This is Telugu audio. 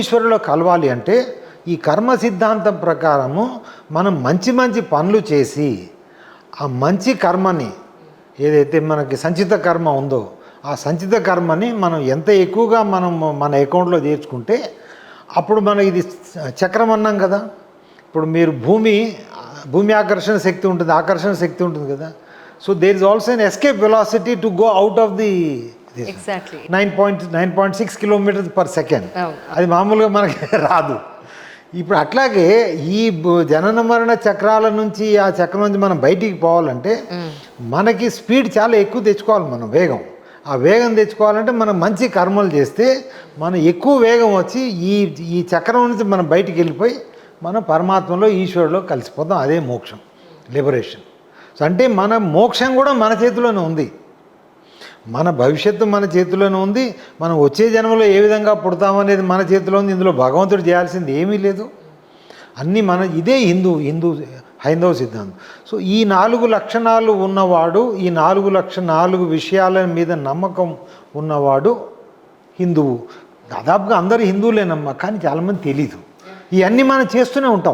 ఈశ్వరులో కలవాలి అంటే ఈ కర్మ సిద్ధాంతం ప్రకారము మనం మంచి మంచి పనులు చేసి ఆ మంచి కర్మని ఏదైతే మనకి సంచిత కర్మ ఉందో ఆ సంచిత కర్మని మనం ఎంత ఎక్కువగా మనం మన అకౌంట్లో చేర్చుకుంటే అప్పుడు మనం ఇది చక్రం అన్నాం కదా. ఇప్పుడు మీరు భూమి భూమి ఆకర్షణ శక్తి ఉంటుంది ఆకర్షణ శక్తి ఉంటుంది కదా. So there is also an escape velocity to go out of the nine point nine point six kilometers per second. అది మామూలుగా మనకి రాదు. ఇప్పుడు అట్లాగే ఈ జనన మరణ చక్రాల నుంచి ఆ చక్రం నుంచి మనం బయటికి పోవాలంటే మనకి స్పీడ్ చాలా ఎక్కువ తెచ్చుకోవాలి మనం వేగం. ఆ వేగం తెచ్చుకోవాలంటే మనం మంచి కర్మలు చేస్తే మనం ఎక్కువ వేగం వచ్చి ఈ ఈ చక్రం నుంచి మనం బయటికి వెళ్ళిపోయి మనం పరమాత్మలో ఈశ్వరులో కలిసిపోతాం. అదే మోక్షం. లిబరేషన్ సో అంటే మన మోక్షం కూడా మన చేతిలోనే ఉంది. మన భవిష్యత్తు మన చేతిలోనే ఉంది మనం వచ్చే జన్మలో ఏ విధంగా పుడతామనేది మన చేతిలో ఉంది ఇందులో భగవంతుడు చేయాల్సింది ఏమీ లేదు. అన్నీ మన ఇదే హిందూ హిందూ హైందవ సిద్ధాంతం. సో ఈ నాలుగు లక్షణాలు ఉన్నవాడు ఈ నాలుగు లక్ష నాలుగు విషయాల మీద నమ్మకం ఉన్నవాడు హిందువు. దాదాపుగా అందరూ హిందువులేనమ్మా కానీ చాలామంది తెలీదు. ఇవన్నీ మనం చేస్తూనే ఉంటాం.